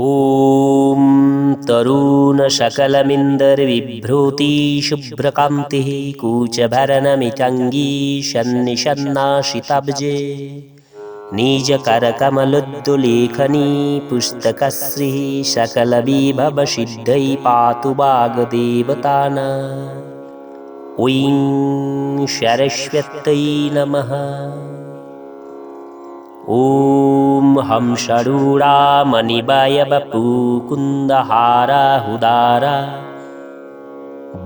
ॐ तरुणशकलमिन्दर्विभ्रूति शुभ्रकान्तिः कूचभरणमिचङ्गी शन्निषन्नाशिताब्जे निजकरकमलोद्दुलेखनी पुस्तकश्रीः सकलविभवसिद्धै पातु वाग्देवताना ঐং सरस्वत्यै नमः ॐ हं षरूरामणिबयवपु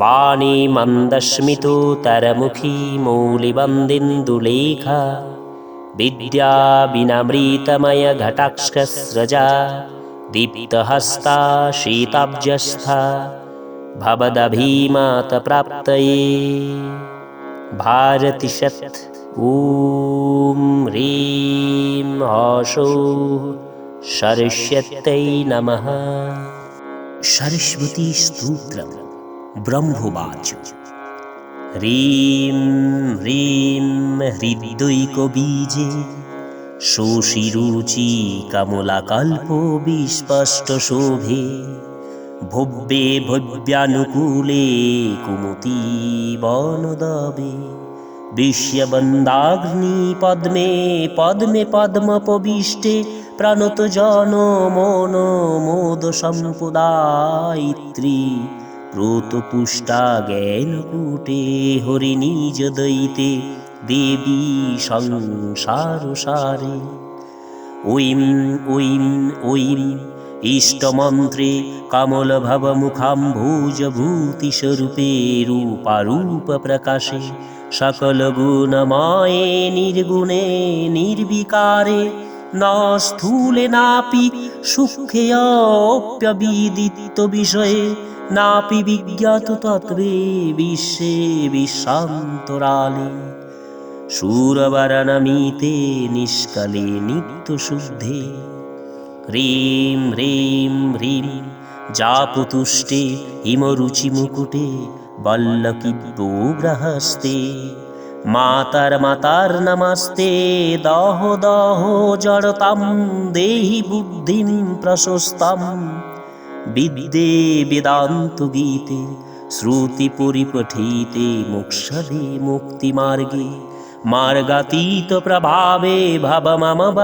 वाणी मन्दस्मितोतरमुखी मौलिबन्दिन्दुलेख विद्याविनमृतमयघटाक्षस्रजा दीप्तहस्ता शीताब्जस्थ। भवदभीमातप्राप्तये। भारतिषत् ॐ ह्रीं हसौ सरस्वत्यै नमः सरस्वतीस्तोत्रं ब्रह्मवाच ह्रीं ह्रीं हृद्वैकबीजे शोषिरुचि कमलाकल्पो विस्पष्टशोभे ভব্যে ভব্যানুকূলে কুমতি বনদবে বিশ্ববন্দাগ্নি পদ্মে পদ্মে পদ্মপবিষ্টে প্রাণত জন মন মোদ সম্পদায়িত্রী জ্ঞানকূটে হরি নিজ দৈতে দেবী সংসার সারে ঐম ঐম ঐম ইষ্টমন্ত্রে কমলভবমুখাম্ভুজভূতিস্বরূপে রূপারূপ প্রকাশে। সকল গুণময়ে, নির্গুণে, নির্বিকারে ন স্থূলে নাপি সুখেয়প্যবিদিত বিষয়ে, নাপি বিজ্ঞাত তত্ত্বে বিশ্বে বিশ্বান্তরালে সুরবরণমিতে নিষ্কলে নিত্য শুদ্ধে। হ্রিং হ্রিং হ্রিং জাপুতুষ্টে হিমরুচি মুকুটে বল্লকিব্যগ্রহস্তে মাতার মাতার নমস্তে, দহ দহ জড়তাম, দেহি বুদ্ধিম প্রশস্তাম। বিদ্যে বেদান্ত গীতে, শ্রুতি পরিপঠিতে, মোক্ষদে মুক্তিমার্গে মার্গাতীত প্রভাবে ভব মম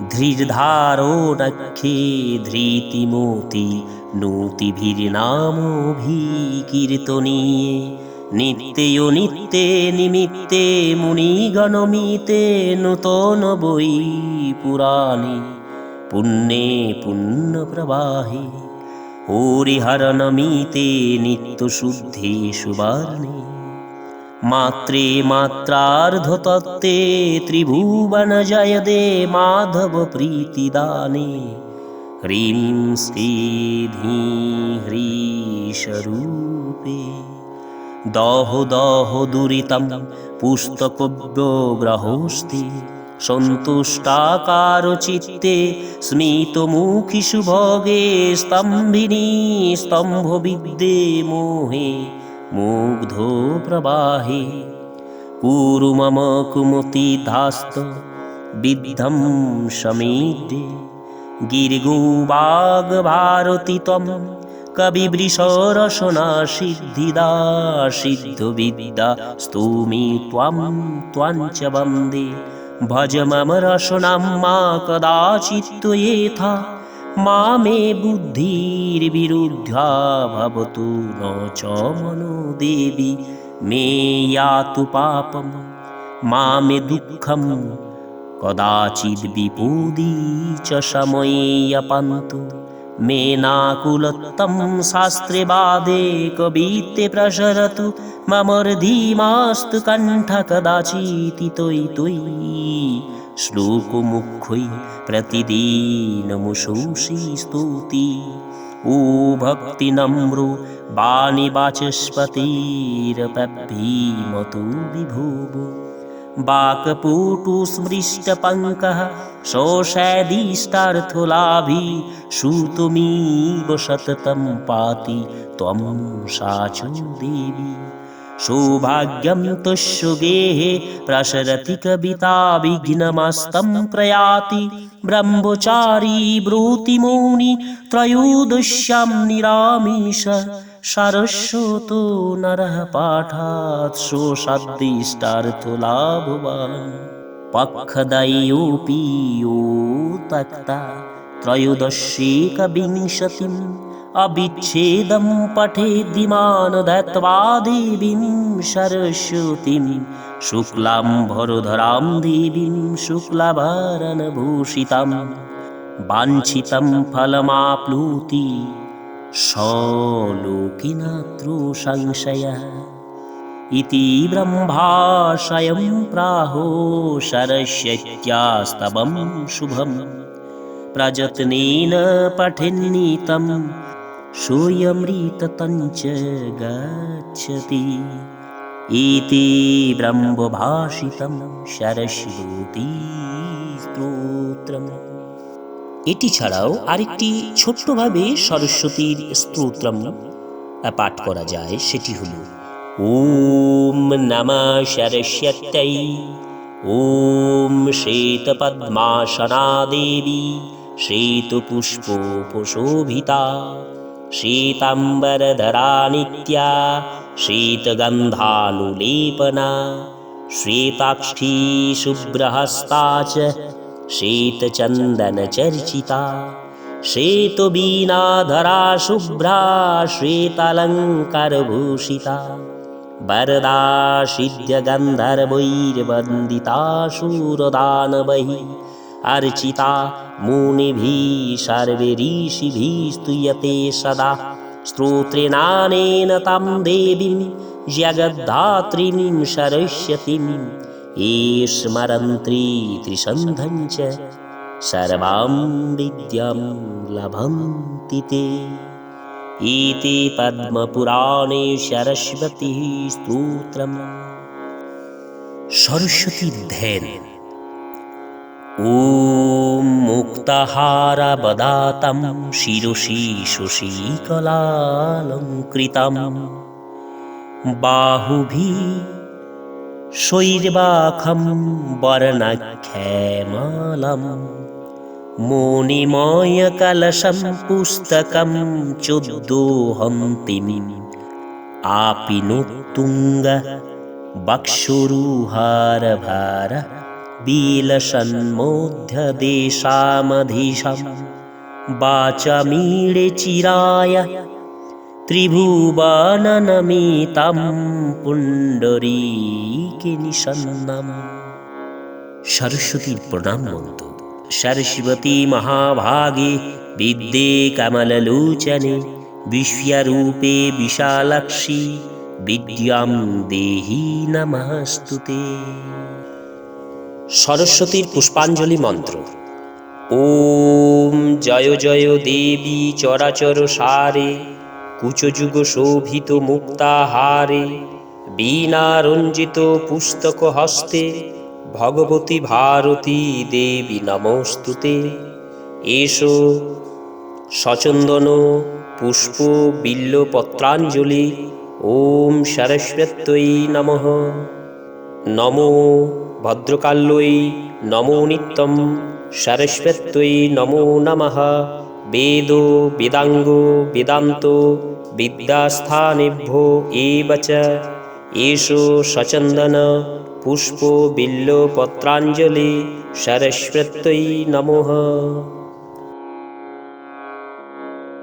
বরদা শারদে শুভ্রহারে ধীর ধী ধীর্ধারোণক্ষে ধৃতিমতি নূতিভির্নামভিকীর্তনীয়ে। নিত্যে ও নিত্যে নিমিত্তে মুনিগণমিতে নূতন বই পুরাণে। পুণ্যে পুণ্য প্রবাহে হরিহরণমিতে নিত্যশুদ্ধে সুবর্ণে। মাত্রে মাত্রার্ধতত্ত্বে ত্রিভুবন জয়দে মাধব প্রীতিদানে হ্রিং শ্রী ধী হ্রীশরূপে দহ দহ দুরিতম পুস্তকব্যগ্রহস্তি সন্তুষ্টাকার চিত্তে স্মিতমুখী মুগ্ধ প্রবাহে মম কুমতি ধাস্ত বিদ্ধম সমীডে গির্গোবাগ ভারতি তম কবিবৃষরসনা সিদ্ধিদা সিদ্ধ বিদ্যা স্তোমি ত্বম ত্বঞ্চ বন্দে। ভজ মম রসনাম মা মামে বুদ্ধির বিরুদ্ধা ভবতু ন চ মনো দেবী মে ইয়াতু পাপম। মামে দুঃখম কদাচিদ বিপদী চ সময়ে অপন্তু। मेनाकुलत्तं शास्त्रे वादे कवित्ते प्रसरतु ममर्धीमास्तु कण्ठ कदाचिति त्वयि त्वयि श्लोकमुख्यै प्रतिदीनमुषौषि स्तुति। ओ भक्तिनम्रो वाणी वाचस्पतिरभीमतु विभो बाकपुटुस्मृष्टपङ्कः सोषदीष्टार्थलाभि श्रुतुमेव सततं पाति त्वं त्वमुशाचु देवी। सौभाग्यं गेहे प्रसरति कविता विघ्नमस्तं प्रयाति ब्रह्मचारी ब्रूतिमौनि त्रयोदश्यां निरामीश सरस्वतो नरः पाठात् सोषाद्दिष्टार्थलाभवान् पक्षदयोऽपि यो तक्ता त्रयोदशेकविंशतिम् अविच्छेदं पठेद्दिमान् दत्त्वा देवीं सरस्वतीं शुक्लां भरधरां देवीं शुक्लाभरणभूषितां वाञ्छितं फलमाप्लुति सलोकिनात्रो संशयः इति ब्रह्माशयं प्राहो शरस्यत्यास्तवं शुभं प्रजत्नेन पठन्नीतं सूर्यमृततञ्च गच्छति इति ব্রহ্মভাষিতম সরস্বতী স্তোত্রম এটি ছাড়াও আরেকটি ছোট্টভাবে সরস্বতীর স্তোত্রম পাঠ করা যায় সেটি হলো ওম নমঃ সরস্বত্যৈ ওম শ্বেতপদ্মাসনা দেবী শ্বেতপুষ্পোপশোভিতা शीताम्बरधरा नित्या शीतगन्धानुलेपना श्वेताक्षी शुभ्रहस्ता च श्वेतचन्दनचर्चिता शेतुबीणाधरा शुभ्रा शीतलङ्करभूषिता वरदाशित्यगन्धर्वैर्वन्दिता शूरदानबहि अर्चिता मुनिभिः सर्वे ऋषिभिः स्तूयते सदा। स्तोत्रेणानेन तं देवीं जगद्धात्रीं ये स्मरन्त्री त्रिसन्धं च सर्वां विद्यां लभन्ति ते। इति पद्मपुराणे सरस्वती स्तोत्रम्। सरस्वती धैर्ये। ॐ मुक्तहारवदातं शिरसि सुशीकलालङ्कृतं बाहुभिः शैर्वाखं वर्णख्यमालं मुनिमयकलशं पुस्तकं चोद्दोहन्तिम् आपिनोत्तुङ्ग बक्षुरुहारभार बिलसन्मोध्यदेशामधीशं वाचमीडे चिराय ত্রিভুবননমিতাম পুণ্ডরীকে নিষন্নম সরস্বতীর প্রণাম মন্ত্র সরস্বতী মহাভাগে বিদ্যে কমললোচনে বিশ্বরূপে বিশালাক্ষী বিদ্যাম দেহি নমস্তুতে সরস্বতীর পুষ্পাঞ্জলি মন্ত্র। ওম জয় জয় দেবী চরাচর সারে, কুচযুগ শোভিত মুক্তাহারে বীণারঞ্জিত পুস্তক হস্তে, ভগবতী ভারতী দেবী নমস্তুতে। এসো, সচন্দন পুষ্প বিল্ল পত্রাঞ্জলি ওম সরস্বত্যই নমঃ। নমো ভদ্রকাল্যই নমো নিত্যম, সরস্বত্যই নমো নমঃ। বেদ বেদাঙ্গ বেদান্ত, বিদ্যাস্থানেভ্যো এষো সচন্দন, পুষ্প বিল্ল পত্রাঞ্জলি সরস্বত্যই নমঃ।